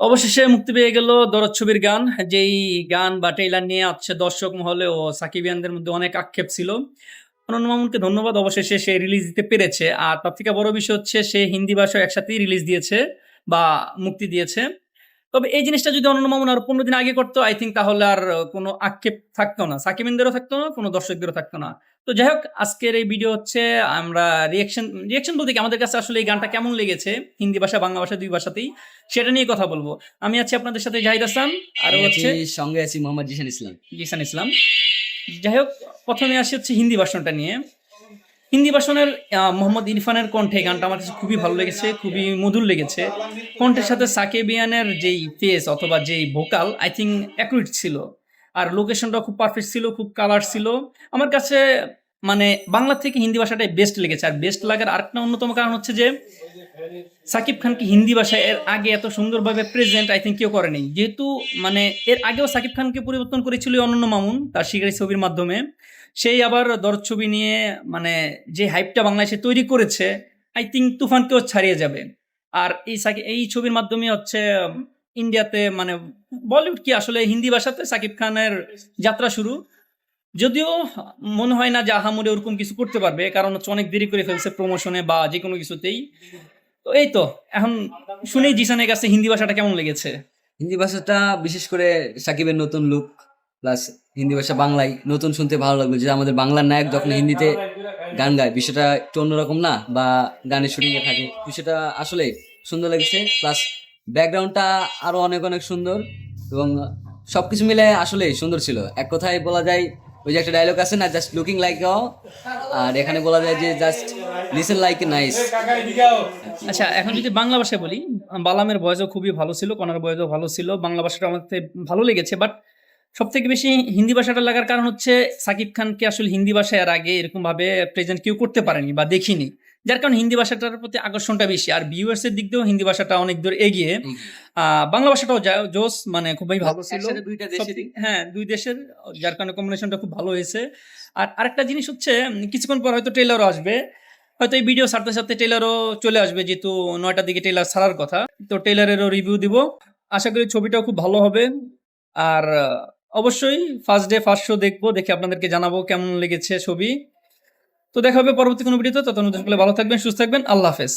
অবশেষে মুক্তি পেয়ে গেল দরদ ছবির গান। যেই গান বা ট্রেলার নিয়ে আছে দর্শক মহলে ও সাকিবিয়ানদের মধ্যে অনেক আক্ষেপ ছিল। অনন্য মামুনকে ধন্যবাদ। অবশেষে সে রিলিজ দিতে পেরেছে। আর তার থেকে বড় বিষয় হচ্ছে সে হিন্দি ভাষায় একসাথেই রিলিজ দিয়েছে বা মুক্তি দিয়েছে। তবে এই জিনিসটা যদি অনন্য মামুন আর পনেরো দিন আগে করতো আই থিঙ্ক তাহলে আর কোনো আক্ষেপ থাকতো না। সাকিবিনদেরও থাকতো না কোনো দর্শকদেরও থাকতো না। তো যাই হোক আজকের এই ভিডিও হচ্ছে আমরা রিয়েকশন রিয়েকশন বলতে কি? আমাদের কাছে আসলে এই গানটা কেমন লেগেছে? হিন্দি ভাষা বাংলা ভাষা দুই ভাষাতেই সেটা নিয়ে কথা বলব। আমি আছি আপনাদের সাথে জাহিদ হাসান আর হচ্ছে সঙ্গে আছি মোহাম্মদ জিশান ইসলাম। জিসান ইসলাম। যাই হোক প্রথমে আসি হচ্ছে হিন্দি ভাষণটা নিয়ে। হিন্দি ভাষণের মোহাম্মদ ইরফানের কণ্ঠে গানটা আমার কাছে খুবই ভালো লেগেছে, খুবই মধুর লেগেছে। কণ্ঠের সাথে সাকেবিয়ানের যেই ফেস অথবা যেই ভোকাল আই থিঙ্ক অ্যাকুরেট ছিল। আর লোকেশনটা খুব পারফেক্ট ছিল, খুব কালার ছিল। আমার কাছে মানে বাংলা থেকে হিন্দি ভাষাটাই বেস্ট লেগেছে। আর বেস্ট লাগার আরেকটা অন্যতম কারণ হচ্ছে যে, সাকিব খানকে হিন্দি ভাষায় এর আগে এত সুন্দরভাবে প্রেজেন্ট আই থিঙ্ক কেউ করেনি। যেহেতু মানে এর আগেও সাকিব খানকে পরিবর্তন করেছিল অনন্য মামুন, তার শিকারি ছবির মাধ্যমে। সেই আবার দরদ ছবি নিয়ে মানে যে হাইপটা বাংলাদেশে তৈরি করেছে আই থিঙ্ক তুফানকেও ছাড়িয়ে যাবে। আর এই সাকি, এই ছবির মাধ্যমে হচ্ছে ইন্ডিয়াতে মানে বলিউড কি আসলে হিন্দি ভাষাতে সাকিব খানের যাত্রা শুরু? যদিও মনে হয় না যে আহামরি ওরকম কিছু করতে পারবে, কারণ হচ্ছে অনেক দেরি করে ফেলছে প্রমোশনে বা যে কোনো কিছুতেই। তো এই তো, এখন শুনেই জিসানের কাছে হিন্দি ভাষাটা কেমন লেগেছে? হিন্দি ভাষাটা বিশেষ করে সাকিবের নতুন লুক প্লাস হিন্দি ভাষা বাংলায় নতুন শুনতে ভালো লাগল। যে আমাদের বাংলার নায়ক যখন হিন্দিতে গান গায় বিষয়টা একটু অন্যরকম না? বা গানের শুটিং এ থাকে। বিষয়টা আসলে সুন্দর লেগেছে। প্লাস ব্যাকগ্রাউন্ডটা আরও অনেক অনেক সুন্দর। এবং সবকিছু মিলে আসলে সুন্দর ছিল। এক কথায় বলা যায় ওই যে একটা ডায়লগ আছে না জাস্ট লুকিং লাইক আর এখানে বলা যায় যে জাস্ট লিসেন লাইক নাইস আচ্ছা এখন যদি বাংলা ভাষায় বলি বালামের বয়সও খুবই ভালো ছিল কনার বয়সও ভালো ছিল। বাংলা ভাষাটা আমার ভালো লেগেছে বাট সব থেকে বেশি হিন্দি ভাষাটা লাগার কারণ হচ্ছে সাকিব খানকে আসলে হিন্দি ভাষায় আর আগে এরকম ভাবে প্রেজেন্ট কেউ করতে পারেনি বা দেখিনি। যার কারণে হিন্দি ভাষাটার প্রতি আকর্ষণটা বেশি। আর ভিউয়ার্স এর দিক দিয়েও হিন্দি ভাষাটা অনেক দূর এগিয়ে। বাংলা ভাষাটাও জোস মানে খুবই ভালো ছিল। হ্যাঁ দুই দেশের যার কারণে কম্বিনেশনটা খুব ভালো হয়েছে। আর আরেকটা জিনিস হচ্ছে কিছুক্ষণ পর হয়তো ট্রেলারও আসবে। হয়তো এই ভিডিও সারতে ছাড়তে ট্রেলারও চলে আসবে যেহেতু নয়টার দিকে ট্রেলার ছাড়ার কথা। তো ট্রেলারেরও রিভিউ দিব। আশা করি ছবিটাও খুব ভালো হবে। আর অবশ্যই ফার্স্ট ডে ফার্স্ট শো দেখব, দেখে আপনাদেরকে জানাব কেমন লেগেছে ছবি। তো দেখা হবে পরবর্তী কোনো ভিডিওতে, ততক্ষণ ভালো থাকবেন, সুস্থ থাকবেন, আল্লাহ হাফেজ।